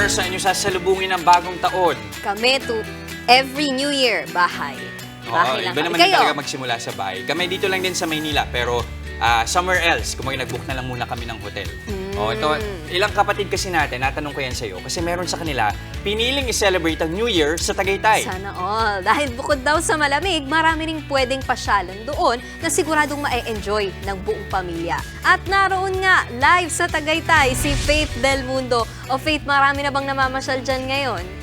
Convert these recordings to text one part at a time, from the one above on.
partner sa inyo sasalubungin ng bagong taon. Kami to every New Year, bahay. Oo, Bahay lang iba naman din Kayo? talaga magsimula sa bahay. Kami dito lang din sa Maynila, pero ah, somewhere else, kung nag-book na lang muna kami ng hotel. Oh, ito, Hmm. ilang kapatid kasi natin, natanong ko yan sa'yo, kasi meron sa kanila, piniling i-celebrate ang New Year sa Tagaytay. Sana all. Dahil bukod daw sa malamig, marami ring pwedeng pasyalan doon na siguradong ma-enjoy ng buong pamilya. At naroon nga, live sa Tagaytay, si Faith Del Mundo. O Faith, marami na bang namamasyal dyan ngayon?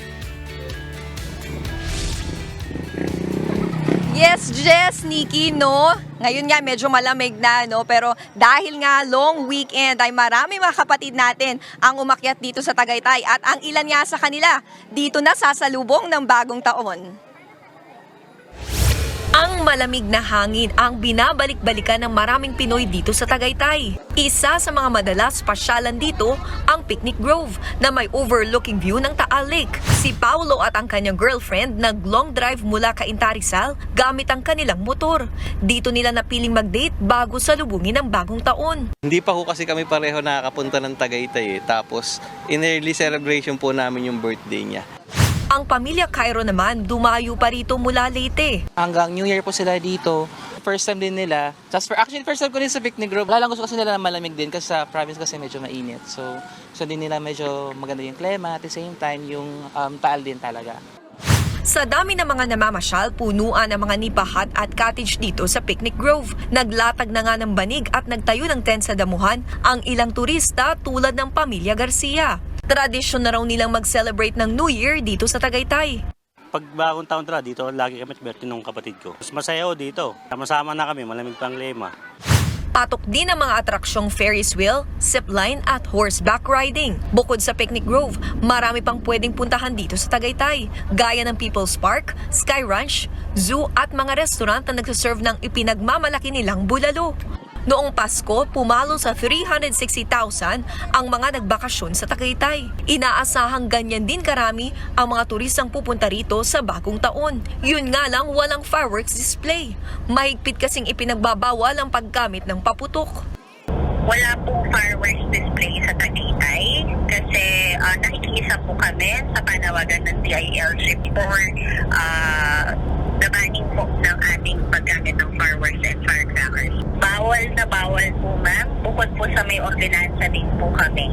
Yes, Jess, Nikki, no? Ngayon nga medyo malamig na, no? Pero dahil nga long weekend ay marami mga kapatid natin ang umakyat dito sa Tagaytay at ang ilan nga sa kanila dito na sasalubong ng bagong taon. Ang malamig na hangin ang binabalik-balikan ng maraming Pinoy dito sa Tagaytay. Isa sa mga madalas pasyalan dito ang Picnic Grove na may overlooking view ng Taal Lake. Si Paulo at ang kanyang girlfriend nag-long drive mula Cainta Rizal gamit ang kanilang motor. Dito nila napiling mag-date bago salubungin ang bagong taon. Hindi pa ho kasi kami pareho nakakapunta ng Tagaytay eh. Tapos, in early celebration po namin yung birthday niya. Ang pamilya Cairo naman dumayo pa rito mula Leyte. hanggang New Year po sila dito. First time din nila. Just for, actually, first time ko din sa picnic group. Wala lang gusto kasi nila na malamig din kasi sa province kasi medyo mainit. So, gusto din nila medyo maganda yung klima. At the same time, yung um, taal din talaga. Sa dami ng mga namamasyal, punuan ang mga nipahat at cottage dito sa Picnic Grove. Naglatag na nga ng banig at nagtayo ng tent sa damuhan ang ilang turista tulad ng pamilya Garcia. Tradisyon na raw nilang mag-celebrate ng New Year dito sa Tagaytay. Pag bagong taon tara, dito lagi kami at birthday ng kapatid ko. Mas masaya ako dito. Sama-sama na kami, malamig pang lema. Patok din ang mga atraksyong Ferris wheel, zipline at horseback riding. Bukod sa Picnic Grove, marami pang pwedeng puntahan dito sa Tagaytay, gaya ng People's Park, Sky Ranch, zoo at mga restaurant na nagsaserve ng ipinagmamalaki nilang bulalo. Noong Pasko, pumalo sa 360,000 ang mga nagbakasyon sa Tagaytay. Inaasahang ganyan din karami ang mga turistang pupunta rito sa bagong taon. Yun nga lang walang fireworks display. Mahigpit kasing ipinagbabawal ang paggamit ng paputok. wala pong fireworks display sa Tagaytay kasi uh, nakikiisa po kami sa panawagan ng DILG for uh, Bukod po sa may ordinansa din po kami.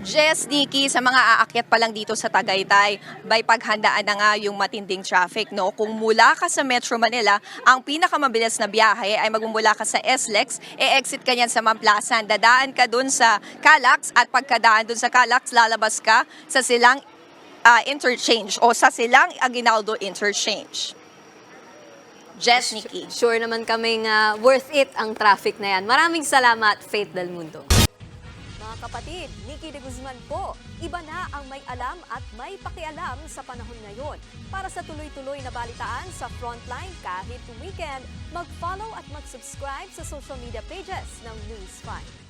Jess, Nikki, sa mga aakyat pa lang dito sa Tagaytay, by paghandaan na nga yung matinding traffic, no? Kung mula ka sa Metro Manila, ang pinakamabilis na biyahe ay magmumula ka sa SLEX, e-exit ka niyan sa Mamplasan, dadaan ka dun sa Calax, at pagkadaan dun sa Calax, lalabas ka sa silang ah, interchange o sa silang Aguinaldo interchange. Jess, Nikki. Sure naman kaming ah, worth it ang traffic na yan. Maraming salamat, Faith Del Mundo. Mga kapatid, Nikki de Guzman po. Iba na ang may alam at may pakialam sa panahon ngayon. Para sa tuloy-tuloy na balitaan sa Frontline kahit weekend, mag-follow at mag-subscribe sa social media pages ng News 5.